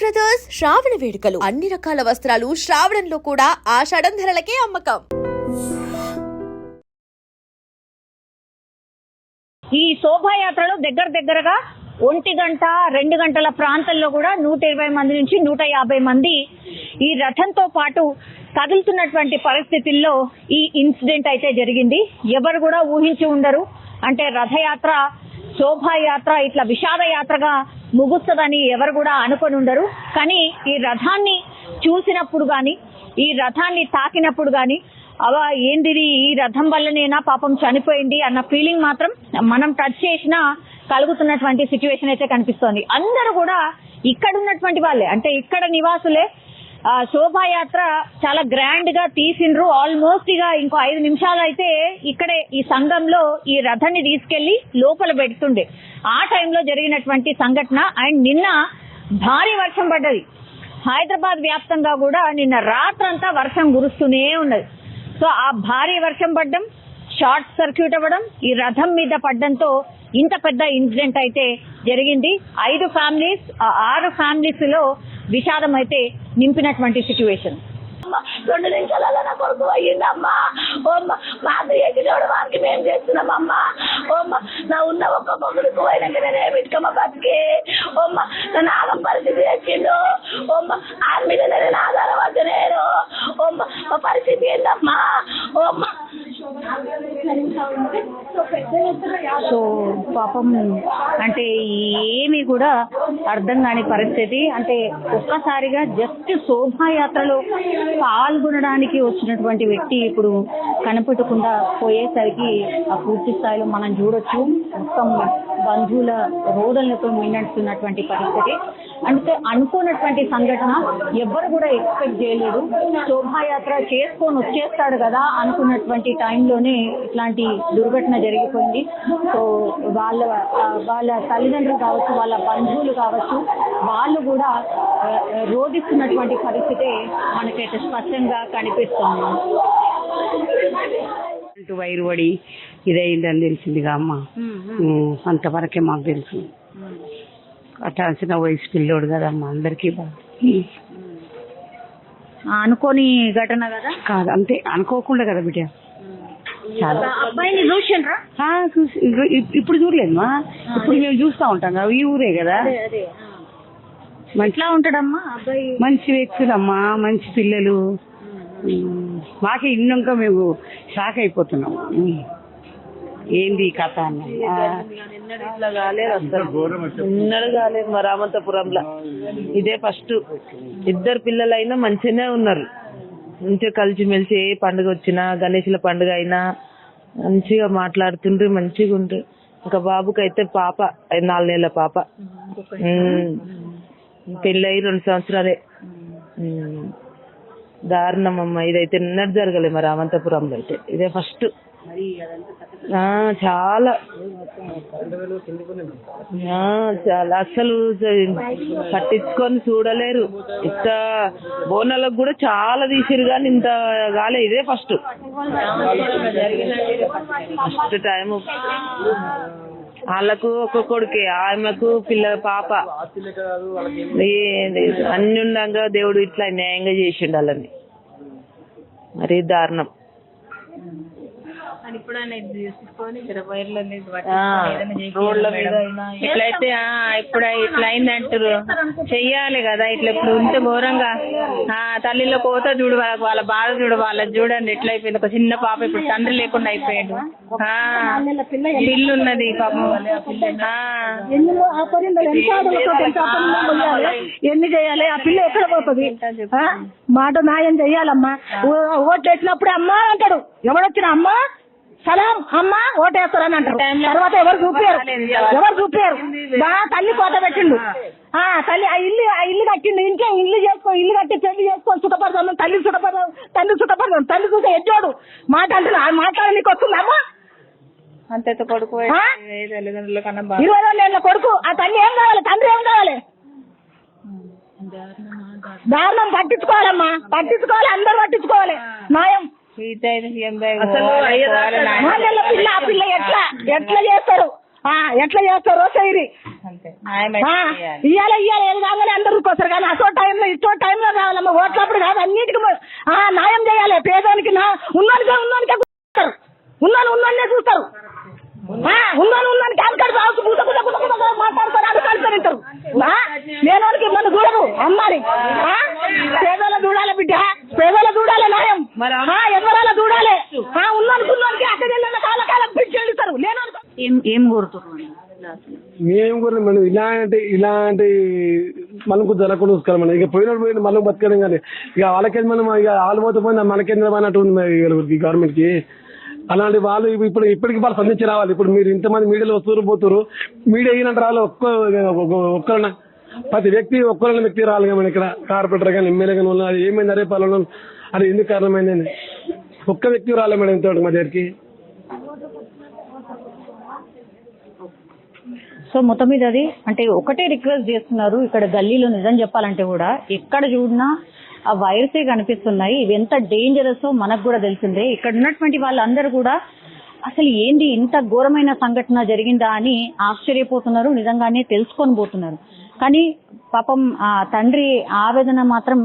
Brothers brothers శ్రావణ వేడుకలు. అన్ని రకాల వస్త్రాలు శ్రావణంలో కూడా ఆషాఢం ధరలకే అమ్మకం. ఈ శోభాయాత్రలో దగ్గర దగ్గరగా ఒంటి గంట రెండు గంటల ప్రాంతంలో కూడా నూట ఇరవై మంది నుంచి నూట యాభై మంది ఈ రథంతో పాటు కదులుతున్నటువంటి పరిస్థితుల్లో ఈ ఇన్సిడెంట్ అయితే జరిగింది. ఎవరు కూడా ఊహించి ఉండరు. అంటే రథయాత్ర శోభాయాత్ర ఇట్లా విషాద యాత్రగా ముగుస్తుందని ఎవరు కూడా అనుకొని ఉండరు. కానీ ఈ రథాన్ని చూసినప్పుడు కానీ ఈ రథాన్ని తాకినప్పుడు కానీ అవ ఏందిది ఈ రథం వల్లనేనా పాపం చనిపోయింది అన్న ఫీలింగ్ మాత్రం మనం టచ్ చేసినా కలుగుతున్నటువంటి సిచ్యువేషన్ అయితే కనిపిస్తోంది. అందరూ కూడా ఇక్కడ ఉన్నటువంటి వాళ్ళే. అంటే ఇక్కడ నివాసులే శోభాయాత్ర చాలా గ్రాండ్గా తీసిండ్రు. ఆల్మోస్ట్ ఇక ఇంకో ఐదు నిమిషాలు అయితే ఇక్కడే ఈ సంఘంలో ఈ రథాన్ని తీసుకెళ్ళి లోపల పెడుతుండే. ఆ టైంలో జరిగినటువంటి సంఘటన అండ్ నిన్న భారీ వర్షం పడ్డది. హైదరాబాద్ వ్యాప్తంగా కూడా నిన్న రాత్రంతా వర్షం కురుస్తూనే ఉన్నది. సో ఆ భారీ వర్షం పడ్డం షార్ట్ సర్క్యూట్ అవ్వడం ఈ రథం మీద పడ్డంతో ఇంత పెద్ద ఇన్సిడెంట్ అయితే జరిగింది. ఐదు ఫ్యామిలీస్ ఆరు ఫ్యామిలీస్లో విషాదం అయితే నింపినటువంటి సిచ్యువేషన్. రెండు నిమిషాలలో నా కొడుకు అయ్యిందమ్మా ఓమ్మ మాకు ఎగిరోడు వారికి మేము చేస్తున్నామమ్మా ఓమ్మ నా ఉన్న ఒక్క కొడుకు పోయినాక నేను ఏమిటికమ్మ బతికి? ఓమ్మ నన్ను ఆగం పరిస్థితి తెచ్చిండు. ఓమ్మ ఆర్మీ మీద నేను ఆధారపడ్డ నేను. ఓమ్మ మా పరిస్థితి ఏందమ్మా? ఓమ్మ. సో పాపం అంటే ఏమి కూడా అర్థం కాని పరిస్థితి. అంటే ఒక్కసారిగా జస్ట్ శోభాయాత్రలో పాల్గొనడానికి వచ్చినటువంటి వ్యక్తి ఇప్పుడు కనపెట్టకుండా పోయేసరికి ఆ పూర్తి స్థాయిలో మనం చూడొచ్చు. మొత్తం బంధువుల రోదనలతో మిన్నట్టున్నటువంటి పరిస్థితి. అంటే అనుకోనటువంటి సంఘటన ఎవ్వరు కూడా ఎక్స్పెక్ట్ చేయలేదు. శోభాయాత్ర చేసుకొని వచ్చేస్తాడు కదా అనుకున్నటువంటి టైంలోనే ఇట్లాంటి దుర్ఘటన జరిగిపోయింది. సో వాళ్ళ వాళ్ళ తల్లిదండ్రులు కావచ్చు వాళ్ళ బంధువులు కావచ్చు వాళ్ళు కూడా రోధిస్తున్నటువంటి పరిస్థితి మనకైతే స్పష్టంగా కనిపిస్తుంది. వైరు పడి ఇదైందని తెలిసిందిగా అమ్మ. అంతవరకే మాకు తెలుసు. అట్లా చిన్న వయసు పిల్లోడు కదమ్మా అందరికీ అనుకోని ఘటన కదా? కాదు అంతే అనుకోకుండా కదా బిడ్డ. చాలా. అబ్బాయిని చూసిండ్రా? ఇప్పుడు చూడలేదమ్మా. ఇప్పుడు మేము చూస్తా ఉంటాం కదా ఈ ఊరే కదా. ఎట్లా ఉంటాడమ్మా. అబ్బాయి మంచి వ్యక్తులమ్మా మంచి పిల్లలు. మాకే ఇన్నాక మేము షాక్ అయిపోతున్నాం. ఉమ్. ఏంది ఈ కథ నిన్నడు కాలేదు మా రామంతపురంలో ఇదే ఫస్ట్. ఇద్దరు పిల్లలైనా మంచిగానే ఉన్నారు. మంచిగా కలిసిమెలిసి ఏ పండుగ వచ్చినా గణేషుల పండుగ అయినా మంచిగా మాట్లాడుతుండ్రు మంచిగా ఉండ్రు. ఇంకా బాబుకి అయితే పాప నాలుగు నెలల పాప. పెళ్ళయి రెండు సంవత్సరాలే. దారుణం అమ్మ ఇదైతే నిన్నటి జరగలే మా రామంతపురంలో అయితే. ఇదే ఫస్ట్. చాలా. ఆ, చాలా అసలు పట్టించుకొని చూడలేరు. ఇంత బోనాలకు కూడా చాలా తీసిరు కానీ ఇంత కాలే ఇదే ఫస్ట్ ఫస్ట్ టైం వాళ్ళకు ఒక కొడుకే ఆమెకు పిల్ల పాప. అన్ని ఉండగా దేవుడు ఇట్లా న్యాయంగా చేసిండు వాళ్ళని. మరీ దారుణం. రోడ్ల మీద అయినా ఇట్లయితే ఆ, ఇప్పుడు ఇట్లా అయిందంటారు చెయ్యాలి కదా ఇట్లా ఇప్పుడు ఉంటే ఘోరంగా. ఆ తల్లిలో కోత చూడు వాళ్ళకి వాళ్ళ బాధ చూడు వాళ్ళ చూడండి ఎట్లా అయిపోయింది ఒక చిన్న పాప ఇప్పుడు తండ్రి లేకుండా అయిపోయాడు. ఆ పిల్లు ఉన్నది పాపం ఆ ఎన్ని చేయాలి? ఆ పిల్ల ఎక్కడ పోతుంది? ఆ? మాట న్యాయం చెయ్యాలమ్మా ఓ- ఓట్లు వేసినప్పుడే అమ్మా అంటాడు. ఎవడొచ్చిన అమ్మా? సలాం అమ్మా ఓటేస్తారని అంటారు. తర్వాత ఎవరు చూపారు? ఎవరు చూపారు? బా తల్లి కోట పెట్టిండు. ఆ. తల్లి ఆ ఇల్లు ఆ ఇల్లు కట్టిండు. ఇంకే ఇల్లు చేసుకో ఇల్లు కట్టి పెళ్ళి చేసుకో చుట్టపడదాం తల్లి చుట్టపడదాం తల్లి చుట్టపడదాం తల్లి చూస్తే ఎడ్జోడు మాట అంటున్నా ఆ మాట నీకు వస్తుంది అమ్మా? అంత కొడుకు ఇరవై కొడుకు ఆ తల్లి ఏం కావాలి? తండ్రి ఏం కావాలి? దారుణం. పట్టించుకోవాలమ్మా. పట్టించుకోవాలి అందరు పట్టించుకోవాలి. న్యాయం. పిల్ల ఆ పిల్ల ఎట్లా ఎట్లా చేస్తారు? ఆ ఎట్లా చేస్తారో? చేయాలి. ఇయ్యాల ఇయ్యాల ఏది కాగానే అందరూ వస్తారు కానీ ఆ ఇచ్చో టైంలో కావాలమ్మా ఓట్లప్పుడు కాదు అన్నిటికీ న్యాయం చేయాలి. పేదోనికి ఉన్నోనికే ఉన్నోనికే చూస్తారు ఉన్నాను ఉన్నోనే చూస్తారు. ఆ, ఉన్నాను ఉన్నాను బాగు గుద గుద గుద గుద గుద మాట్లాడతారు అది కలుతారు లేనోనికి మన చూడరు అమ్మాలి ఆ, పేదోళ్ళ చూడాలి బిడ్డ పేదోళ్ళ చూడాలి న్యాయం ఆ, ఎవరాల చూడాలి? అక్కడ వెళ్తారు ఏం ఏం కోరుతున్నారు మేము కూడా మనం ఇలాంటి ఇలాంటి మనకు జరగకుండా చూసుకోవాలి మనం. ఇక పోయినప్పుడు పోయిన మళ్ళీ బతకడం కానీ ఇక వాళ్ళకేది మనం ఇక వాళ్ళు పోతే పోయిన మనకేంద్ర అన్నట్టు ఉంది గవర్నమెంట్కి అలాంటి వాళ్ళు ఇప్పు- ఇప్పుడు ఇప్పటికి వాళ్ళు స్పందించి రావాలి. ఇప్పుడు మీరు ఇంతమంది మీడియాలో వస్తున్నారు పోతున్నారు. మీడియా అయినంత రావాలి ఒక్క ఒక్కరన్నా. ప్రతి వ్యక్తి ఒక్కరైన వ్యక్తి రావాలి కదా మన ఇక్కడ. కార్పొరేటర్ కానీ ఎమ్మెల్యే కానీ ఏమైంది అరే పాలన అది ఎందుకు కారణమైందని? ఒక్క వ్యక్తి రాలే మేడం ఇంతవరకు మా దగ్గరికి. సో మొత్తం మీద అది అంటే ఒకటే రిక్వెస్ట్ చేస్తున్నారు ఇక్కడ గల్లీలో నిజం చెప్పాలంటే కూడా ఎక్కడ చూడినా ఆ వైరసే కనిపిస్తున్నాయి ఇవి ఎంత డేంజరస్ మనకు కూడా తెలిసిందే. ఇక్కడ ఉన్నటువంటి వాళ్ళందరూ కూడా అసలు ఏంది ఇంత ఘోరమైన సంఘటన జరిగిందా అని ఆశ్చర్యపోతున్నారు నిజంగానే తెలుసుకొని పోతున్నారు. కానీ పాపం ఆ తండ్రి ఆవేదన మాత్రం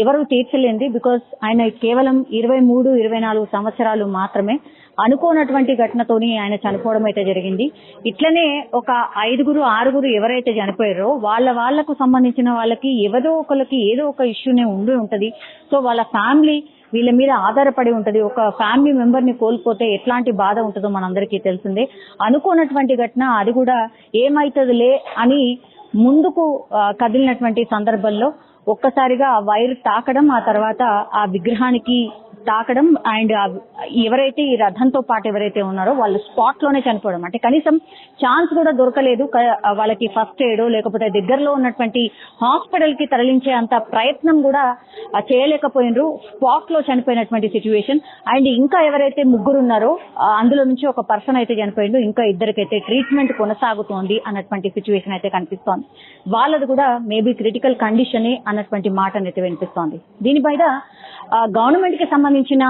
ఎవరు తీర్చలేంది బికాస్ ఆయన కేవలం ఇరవై మూడు ఇరవై నాలుగు సంవత్సరాలు మాత్రమే అనుకోనటువంటి ఘటనతోని ఆయన చనిపోవడం అయితే జరిగింది. ఇట్లనే ఒక ఐదుగురు ఆరుగురు ఎవరైతే చనిపోయారో వాళ్ళ వాళ్ళకు సంబంధించిన వాళ్ళకి ఎవరో ఒకరికి ఏదో ఒక ఇష్యూనే ఉండి ఉంటది. సో వాళ్ళ ఫ్యామిలీ వీళ్ళ మీద ఆధారపడి ఉంటది. ఒక ఫ్యామిలీ మెంబర్ని కోల్పోతే ఎట్లాంటి బాధ ఉంటుందో మనందరికీ తెలిసిందే. అనుకోనటువంటి ఘటన అది కూడా ఏమైతుందిలే అని ముందుకు కదిలినటువంటి సందర్భంలో ఒక్కసారిగా ఆ వైర్ తాకడం ఆ తర్వాత ఆ విగ్రహానికి తాకడం అండ్ ఎవరైతే ఈ రథంతో పాటు ఎవరైతే ఉన్నారో వాళ్ళు స్పాట్లోనే చనిపోవడం. అంటే కనీసం ఛాన్స్ కూడా దొరకలేదు వాళ్ళకి ఫస్ట్ ఎయిడ్ లేకపోతే దగ్గరలో ఉన్నటువంటి హాస్పిటల్కి తరలించే అంత ప్రయత్నం కూడా చేయలేకపోయినరు. స్పాట్లో చనిపోయినటువంటి సిచ్యువేషన్. అండ్ ఇంకా ఎవరైతే ముగ్గురు ఉన్నారో అందులో నుంచి ఒక పర్సన్ అయితే చనిపోయిండు. ఇంకా ఇద్దరికైతే ట్రీట్మెంట్ కొనసాగుతోంది అన్నటువంటి సిచ్యువేషన్ అయితే కనిపిస్తోంది. వాళ్ళది కూడా మేబీ క్రిటికల్ కండిషన్ అన్నటువంటి మాట అయితే వినిపిస్తోంది దీనిపైన గవర్నమెంట్కి సంబంధించిన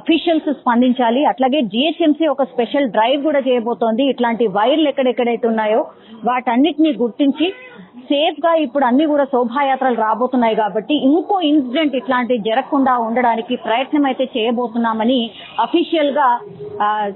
అఫీషియల్స్ స్పందించాలి. అట్లాగే జిహెచ్ఎంసీ ఒక స్పెషల్ డ్రైవ్ కూడా చేయబోతోంది. ఇట్లాంటి వైర్లు ఎక్కడెక్కడైతే ఉన్నాయో వాటన్నిటిని గుర్తించి సేఫ్గా ఇప్పుడు అన్ని కూడా శోభాయాత్రలు రాబోతున్నాయి కాబట్టి ఇంకో ఇన్సిడెంట్ ఇట్లాంటి జరగకుండా ఉండడానికి ప్రయత్నం అయితే చేయబోతున్నామని అఫీషియల్గా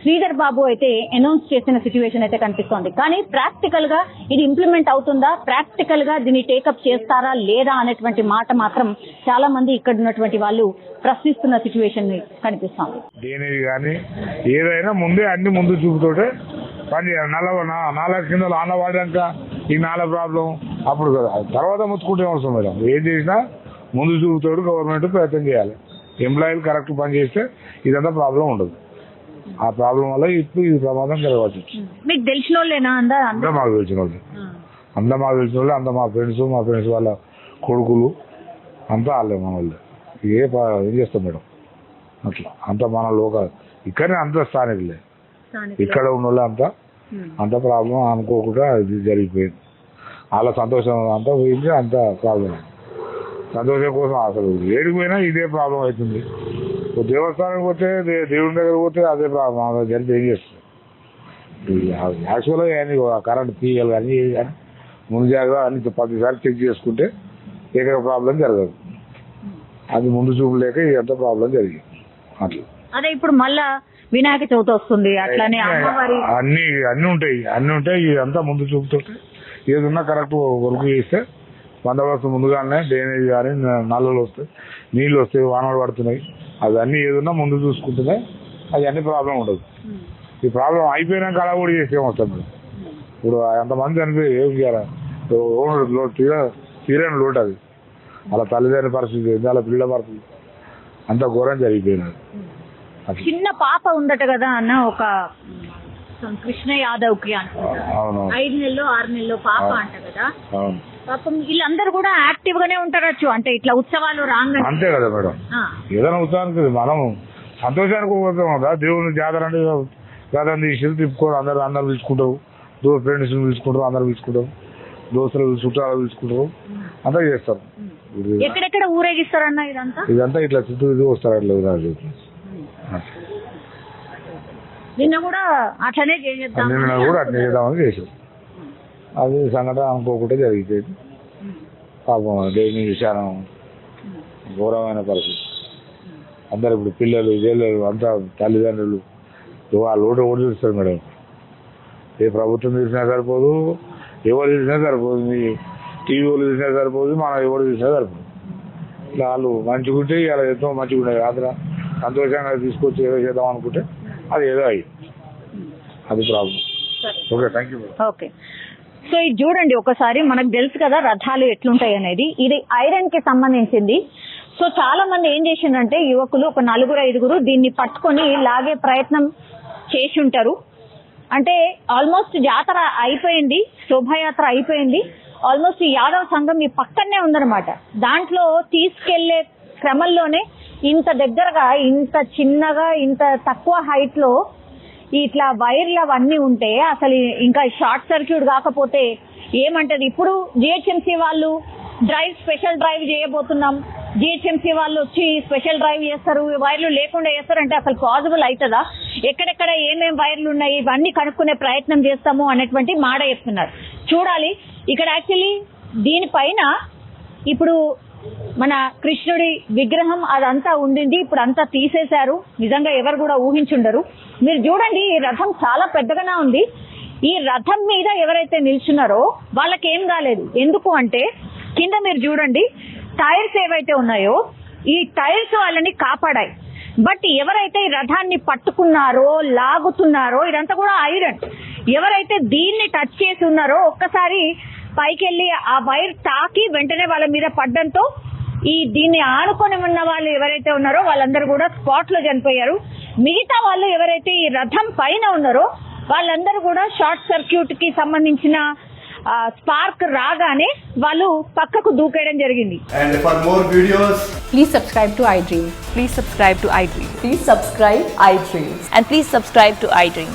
శ్రీధర్ బాబు అయితే అనౌన్స్ చేసిన సిచ్యువేషన్ అయితే కనిపిస్తోంది. కానీ ప్రాక్టికల్గా ఇది ఇంప్లిమెంట్ అవుతుందా? ప్రాక్టికల్గా దీన్ని టేకప్ చేస్తారా లేదా అనేటువంటి మాట మాత్రం చాలా మంది ఇక్కడ ఉన్నటువంటి వాళ్ళు ప్రశ్నిస్తున్న సిచ్యువేషన్ కనిపిస్తోంది దేనిది కానీ ఏదైనా ముందే అన్ని ముందు చూపుతోటే పని చేయాలి. నల్ల నా- నాలుగు కింద ఆన వాడాక ఈ నాల ప్రాబ్లం అప్పుడు కదా. తర్వాత ముచ్చుకుంటే అవసరం మేడం? ఏం చేసినా ముందు చూపుతోడు గవర్నమెంట్ ప్రయత్నం చేయాలి. ఎంప్లాయీలు కరెక్ట్ పని చేస్తే ఇదంతా ప్రాబ్లం ఉండదు. ఆ ప్రాబ్లం వల్ల ఇప్పుడు ఈ ప్రమాదం జరగవచ్చు. మీకు తెలిసిన వాళ్ళేనా అందా? అంతా మాకు తెలిసిన వాళ్ళు అంతా మాకు తెలిసిన వాళ్ళు అంతా మా ఫ్రెండ్స్ మా ఫ్రెండ్స్ వాళ్ళ కొడుకులు అంతా వాళ్ళే మన వాళ్ళు. ఏం చేస్తాం మేడం? అట్లా. అంత మన లోకల్ ఇక్కడనే అంత స్థానికులే. ఇక్కడ ఉన్న వాళ్ళు అంతా అంత ప్రాబ్లం అనుకోకుండా ఇది జరిగిపోయింది. వాళ్ళ సంతోషం అంతా పోయింది అంత ప్రాబ్లం సంతోషం కోసం అసలు ఏడికి పోయినా ఇదే ప్రాబ్లం అవుతుంది. ఓ దేవస్థానానికి పోతే దే- దేవుని దగ్గర పోతే అదే ప్రాబ్లం జరిగితే ఏం చేస్తుంది యాక్చువల్గా కానీ కరెంట్ తీయాలి కానీ ఏది కానీ ముందు జాగ్రత్త అన్ని పదిసార్లు చెక్ చేసుకుంటే ఏక ప్రాబ్లం జరగదు. అది ముందు చూపు లేక ఇదంతా ప్రాబ్లం జరిగింది. అట్లా. అదే ఇప్పుడు మళ్ళా వినాయక చవితి వస్తుంది అట్లానే అమ్మవారి అన్ని అన్ని ఉంటాయి అన్ని ఉంటాయి ఇదంతా ముందు చూపుతుంటే ఏదన్నా కరెక్ట్ వర్క్ చేస్తే బందోబస్తు ముందుగానే డ్రైనేజ్ కానీ నల్లలు వస్తాయి నీళ్ళు వస్తాయి వానలు పడుతున్నాయి. అవి అన్ని ఏదన్నా ముందు చూసుకుంటున్నాయి అది అన్ని ప్రాబ్లం ఉండదు. ఈ ప్రాబ్లం అయిపోయినాక అలా కూడా చేసి మేడం ఇప్పుడు ఎంతమంది చనిపోయి ఏం చేయాలి? తీరని లోటు అది. అలా తల్లిదండ్రుల పరిస్థితి అలా పిల్లల పరిస్థితి. అంత ఘోరం జరిగిపోయినది అట్లా చిన్న పాప ఉందట కదా అన్న ఒక కృష్ణ యాదవ్కి అవును ఐదు నెలలు ఆరు నెలలు పాప అంట కదా. అవును. పాపం వీళ్ళందరూ కూడా యాక్టివ్ గానే ఉంటారచ్చు అంటే ఇట్లా ఉత్సవాలు రాగానే. అంతే కదా మేడం. ఏదైనా ఉత్సాహానికి మనం సంతోషానికి పోతాం కదా దేవుని జాతర అంటే రథం తీసి తిప్పుకోవడం అందరు అందరు పిలుచుకుంటావు దో ఫ్రెండ్స్ పిలుచుకుంటారు అందరు పిలుచుకుంటారు. దోస్తులు చుట్టాలు పిలుచుకుంటారు. అంతా చేస్తారు. ఇది- ఎక్కడెక్కడ ఊరేగిస్తారన్న ఇదంతా? ఇదంతా ఇట్లా చుట్టూ ఇది వస్తారు అట్లా చవితి. నిన్న కూడా అట్లనే చేసేద్దాం నిన్న కూడా అట్లా చేద్దామని చేసాం అది సంఘటన అనుకోకుండా జరిగిపోయింది. పాపం దేవుని విషయానం ఘోరమైన పరిస్థితి. అందరు ఇప్పుడు పిల్లలు జల్లలు అంతా తల్లిదండ్రులు. వాళ్ళు ఓటు ఓటు చూస్తారు మేడం? ఏ ప్రభుత్వం చూసినా సరిపోదు ఎవరు చూసినా సరిపోదు. మీ టీవీలు చూసినా సరిపోదు మనం ఎవరు చూసినా సరిపోదు. ఇట్లా వాళ్ళు మంచిగుంటే ఇలా ఎంతో మంచిగుండే ఉండేది సంతోషంగా తీసుకొచ్చి ఏదో చేద్దాం అనుకుంటే అది ఏదో అయ్యి. అది problem okay thank you okay so ఇది చూడండి ఒకసారి మనకు తెలుసు కదా రథాలు ఎట్లుంటాయి అనేది. ఇది ఐరన్కి సంబంధించింది. సో చాలా మంది ఏం చేసిందంటే యువకులు ఒక నలుగురు ఐదుగురు దీన్ని పట్టుకొని లాగే ప్రయత్నం చేసి ఉంటారు. అంటే ఆల్మోస్ట్ జాతర అయిపోయింది శోభాయాత్ర అయిపోయింది. ఆల్మోస్ట్ ఈ యాదవ సంఘం ఈ పక్కనే ఉందన్నమాట. దాంట్లో తీసుకెళ్ళే క్రమంలోనే ఇంత దగ్గరగా ఇంత చిన్నగా ఇంత తక్కువ హైట్లో ఇట్లా వైర్లు అవన్నీ ఉంటే అసలు ఇంకా షార్ట్ సర్క్యూట్ కాకపోతే ఏమంటది? ఇప్పుడు జిహెచ్ఎంసీ వాళ్ళు డ్రైవ్ స్పెషల్ డ్రైవ్ చేయబోతున్నాం. జిహెచ్ఎంసీ వాళ్ళు వచ్చి స్పెషల్ డ్రైవ్ చేస్తారు వైర్లు లేకుండా చేస్తారంటే అసలు పాసిబుల్ అవుతుందా ఎక్కడెక్కడ ఏమేమి వైర్లు ఉన్నాయి? ఇవన్నీ కనుక్కునే ప్రయత్నం చేస్తాము అనేటువంటి మాట చెప్తున్నారు. చూడాలి ఇక్కడ యాక్చువల్లీ దీనిపైన ఇప్పుడు మన కృష్ణుడి విగ్రహం అదంతా ఉండింది ఇప్పుడు అంతా తీసేశారు. నిజంగా ఎవరు కూడా ఊహించుండరు. మీరు చూడండి ఈ రథం చాలా పెద్దగానే ఉంది. ఈ రథం మీద ఎవరైతే నిల్చున్నారో వాళ్ళకి ఏం కాలేదు. ఎందుకు అంటే కింద మీరు చూడండి టైర్స్ ఏవైతే ఉన్నాయో ఈ టైర్స్ వాళ్ళని కాపాడాయి. బట్ ఎవరైతే ఈ రథాన్ని పట్టుకున్నారో లాగుతున్నారో ఇదంతా కూడా ఐరన్. ఎవరైతే దీన్ని టచ్ చేసి ఉన్నారో ఒక్కసారి పైకి వెళ్ళి ఆ వైర్ తాకి వెంటనే వాళ్ళ మీద పడ్డంతో ఈ దీన్ని ఆనుకొని ఉన్న వాళ్ళు ఎవరైతే ఉన్నారో వాళ్ళందరూ కూడా స్పాట్లో చనిపోయారు మిగతా వాళ్ళు ఎవరైతే ఈ రథం పైన ఉన్నారో వాళ్ళందరూ కూడా షార్ట్ సర్క్యూట్కి సంబంధించిన స్పార్క్ రాగానే వాళ్ళు పక్కకు దూకేయడం జరిగింది And for more videos, Please subscribe to iDream. Please subscribe to iDream Please subscribe iDream. And please subscribe to iDream